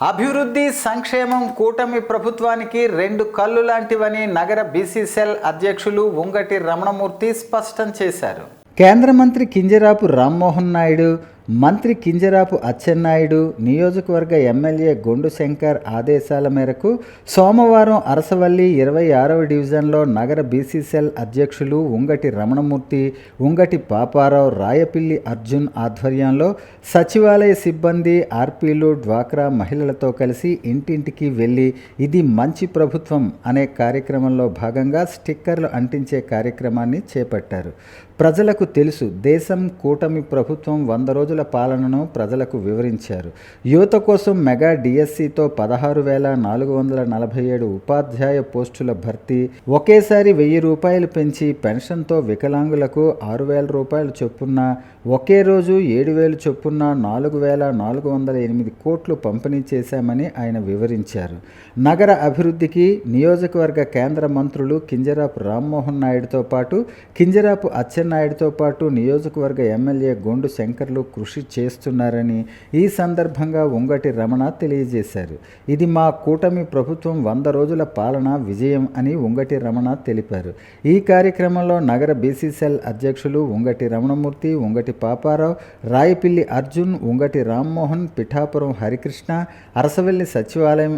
అభివృద్ధి సంక్షేమం కూటమి ప్రభుత్వానికి రెండు కళ్ళు లాంటివని నగర బీసీసీఎల్ అధ్యక్షులు ఉంగటి రమణమూర్తి స్పష్టం చేశారు. కేంద్ర మంత్రి కింజరాపు రామ్మోహన్ నాయుడు మంత్రి కింజరాపు అచ్చెన్నాయుడు నియోజకవర్గ ఎమ్మెల్యే గొండు శంకర్ ఆదేశాల మేరకు సోమవారం అరసవల్లి ఇరవై ఆరవ డివిజన్లో నగర బీసీసెల్ అధ్యక్షులు ఉంగటి రమణమూర్తి ఉంగటి పాపారావు రాయపిల్లి అర్జున్ ఆధ్వర్యంలో సచివాలయ సిబ్బంది ఆర్పీలు డ్వాక్రా మహిళలతో కలిసి ఇంటింటికి వెళ్ళి ఇది మంచి ప్రభుత్వం అనే కార్యక్రమంలో భాగంగా స్టిక్కర్లు అంటించే కార్యక్రమాన్ని చేపట్టారు. ప్రజలకు తెలుసు దేశం కూటమి ప్రభుత్వం వంద రోజుల పాలనను ప్రజలకు వివరించారు. యువత కోసం మెగా డిఎస్సితో పదహారు వేల నాలుగు వందల నలభై ఏడు ఉపాధ్యాయ పోస్టుల భర్తీ ఒకేసారి వెయ్యి రూపాయలు పెంచి పెన్షన్తో వికలాంగులకు ఆరు వేల రూపాయలు చొప్పున ఒకే రోజు ఏడు వేలు చొప్పున నాలుగు వేల నాలుగు వందల ఎనిమిది కోట్లు పంపిణీ చేశామని ఆయన వివరించారు. నగర అభివృద్ధికి నియోజకవర్గ కేంద్ర మంత్రులు కింజరాపు రామ్మోహన్ నాయుడుతో పాటు కింజరాపు అచ్చ అచ్చెన్నాయుడుతో పాటు నియోజకవర్గ ఎమ్మెల్యే గొండు శంకర్లు కృషి చేస్తున్నారని ఈ సందర్భంగా ఉంగటి రమణ తెలియజేశారు. ఇది మా కూటమి ప్రభుత్వం వంద రోజుల పాలన విజయం అని ఉంగటి రమణ తెలిపారు. ఈ కార్యక్రమంలో నగర బీసీసీఎల్ అధ్యక్షులు ఉంగటి రమణమూర్తి ఉంగటి పాపారావు రాయపిల్లి అర్జున్ ఉంగటి రామ్మోహన్ పిఠాపురం హరికృష్ణ అరసవెల్లి సచివాలయం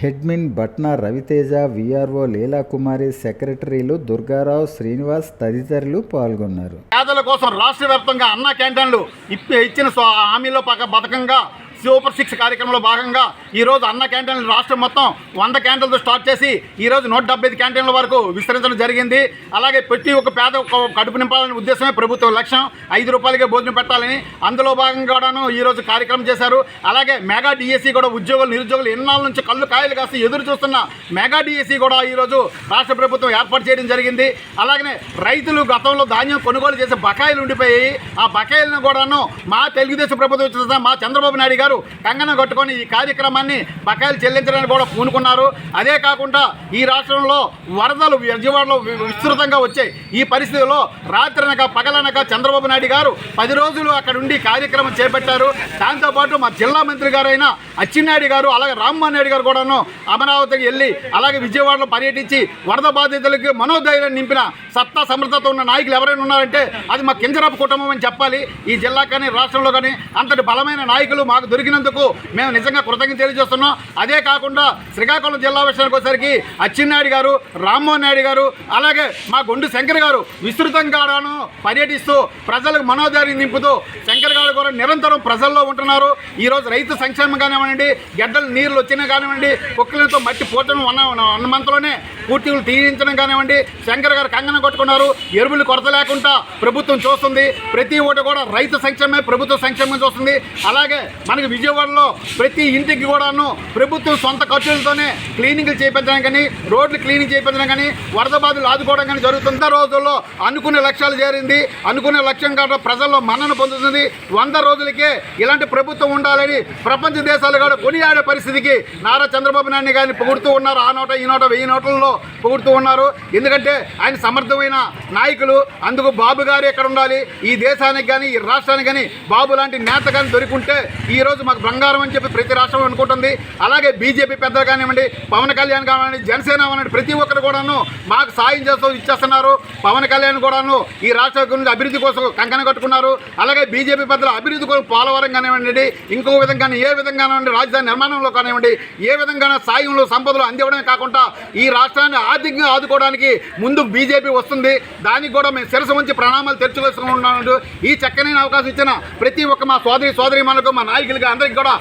హెడ్మిన్ భట్నా రవితేజ విఆర్ఓ లీలాకుమారి సెక్రటరీలు దుర్గారావు శ్రీనివాస్ తదితరులు పాల్గొన్నారు. పేదల కోసం రాష్ట్ర వ్యాప్తంగా అన్న క్యాంటీన్లు ఇప్పి ఇచ్చిన హామీలో పక్క పథకంగా సూపర్ సిక్స్ కార్యక్రమంలో భాగంగా ఈరోజు అన్న క్యాంటీన్లు రాష్ట్రం మొత్తం వంద క్యాంటీన్లతో స్టార్ట్ చేసి ఈరోజు నూట డెబ్బై ఐదు క్యాంటీన్ల వరకు విస్తరించడం జరిగింది. అలాగే ప్రతి ఒక్క పేద ఒక కడుపు నింపాలనే ఉద్దేశమే ప్రభుత్వం లక్ష్యం. ఐదు రూపాయలకే భోజనం పెట్టాలని అందులో భాగంగా కూడాను ఈరోజు కార్యక్రమం చేశారు. అలాగే మెగా డిఎస్సి కూడా ఉద్యోగులు నిరుద్యోగులు ఎన్నాళ్ళ నుంచి కళ్ళు కాయలు కాసి ఎదురు చూస్తున్న మెగా డిఎస్సి కూడా ఈరోజు రాష్ట్ర ప్రభుత్వం ఏర్పాటు చేయడం జరిగింది. అలాగనే రైతులు గతంలో ధాన్యం కొనుగోలు చేసే బకాయిలు ఉండిపోయి ఆ బకాయిలను కూడాను మా తెలుగుదేశం ప్రభుత్వం మా చంద్రబాబు నాయుడు గారు కంగన కట్టుకొని ఈ కార్యక్రమాన్ని బకాయిలు చెల్లించడానికి కూడా పూనుకున్నారు. అదే కాకుండా ఈ రాష్ట్రంలో వరదలు విజయవాడలో విస్తృతంగా వచ్చాయి. ఈ పరిస్థితిలో రాత్రనక పగలనక చంద్రబాబు నాయుడు గారు పది రోజులు అక్కడ ఉండి కార్యక్రమం చేపట్టారు. దాంతోపాటు మా జిల్లా మంత్రి గారైన అచ్చెన్నాయుడు గారు అలాగే రామ్మోహన్ నాయుడు గారు కూడాను అమరావతికి వెళ్ళి అలాగే విజయవాడలో పర్యటించి వరద బాధితులకి మనోధైర్యం నింపిన సత్తా సమర్థత ఉన్న నాయకులు ఎవరైనా ఉన్నారంటే అది మా కింజరాపు కుటుంబం అని చెప్పాలి. ఈ జిల్లా కానీ రాష్ట్రంలో కానీ అంతటి బలమైన నాయకులు మాకు దొరికినందుకు మేము నిజంగా కృతజ్ఞత తెలియజేస్తున్నాం. అదే కాకుండా శ్రీకాకుళం జిల్లా విషయానికి వచ్చేసరికి అచ్చెన్నాయుడు గారు రామ్మోహన్ నాయుడు గారు అలాగే మా గుండు శంకర్ గారు విస్తృతంగాను పర్యటిస్తూ ప్రజలకు మనోధైర్యం నింపుతూ శంకర్ గారు కూడా నిరంతరం ప్రజల్లో ఉంటున్నారు. ఈరోజు రైతు సంక్షేమం కానివ్వండి గడ్డలు నీళ్ళు వచ్చినా కానివ్వండి కుక్కలతో మట్టి పోటం ఉన్న వన్ మంత్లోనే పూర్తిలు తీయించడం కానివ్వండి శంకర్ గారు కంగనం కొట్టుకున్నారు ఎరువులు కొరత లేకుండా ప్రభుత్వం చూస్తుంది ప్రతి ఓటు కూడా రైతు సంక్షేమమే ప్రభుత్వ సంక్షేమం చూస్తుంది. అలాగే మనకి విజయవాడలో ప్రతి ఇంటికి కూడాను ప్రభుత్వం సొంత ఖర్చులతోనే క్లీనింగ్లు చేయించడం కానీ రోడ్లు క్లీనింగ్ చేయించడం కానీ వరద బాధలు ఆదుకోవడం కానీ జరుగుతుంది. రోజుల్లో అనుకునే లక్ష్యాలు చేరింది. అనుకునే లక్ష్యం కాదు ప్రజల్లో మన్నన పొందుతుంది. వంద రోజులకే ఇలాంటి ప్రభుత్వం ఉండాలని ప్రపంచ దేశాలు కూడా కొనియాడే పరిస్థితికి నారా చంద్రబాబు నాయుడు గారిని పొగుడుతూ ఉన్నారు. ఆ నోట ఈ నోట వెయ్యి నోట్లలో పొగుడుతూ ఉన్నారు. ఎందుకంటే ఆయన సమర్థమైన నాయకులు. అందుకు బాబు గారు ఎక్కడ ఉండాలి? ఈ దేశానికి కానీ ఈ రాష్ట్రానికి కానీ బాబు లాంటి నేత కానీ దొరికింటే ఈ రోజు మాకు బంగారం అని చెప్పి ప్రతి రాష్ట్రం అనుకుంటుంది. అలాగే బీజేపీ పెద్దలు కానివ్వండి పవన్ కళ్యాణ్ కానివ్వండి జనసేన కానివ్వండి ప్రతి ఒక్కరు కూడాను మాకు సాయం చేస్తూ ఇచ్చేస్తున్నారు. పవన్ కళ్యాణ్ కూడాను ఈ రాష్ట్ర గురించి అభివృద్ధి కోసం కంకణ కట్టుకున్నారు. అలాగే బీజేపీ పెద్దలు అభివృద్ధి కోసం పోలవరం కానివ్వండి ఇంకో విధంగా ఏ విధంగా రాజధాని నిర్మాణంలో కానివ్వండి ఏ విధంగా సాయంలో సంపదలు అందివ్వడమే కాకుండా ఈ రాష్ట్రాన్ని ఆర్థికంగా ఆదుకోవడానికి ముందు బీజేపీ వస్తుంది. దానికి కూడా మేము శిరస ఉంచి ప్రణామాలు తెచ్చుకోవాల్సి ఉన్నాను ఈ చక్కనైన అవకాశం ఇచ్చిన ప్రతి ఒక్క మా సోదరి సోదరి మా నాయకులకి అందరికీ కూడా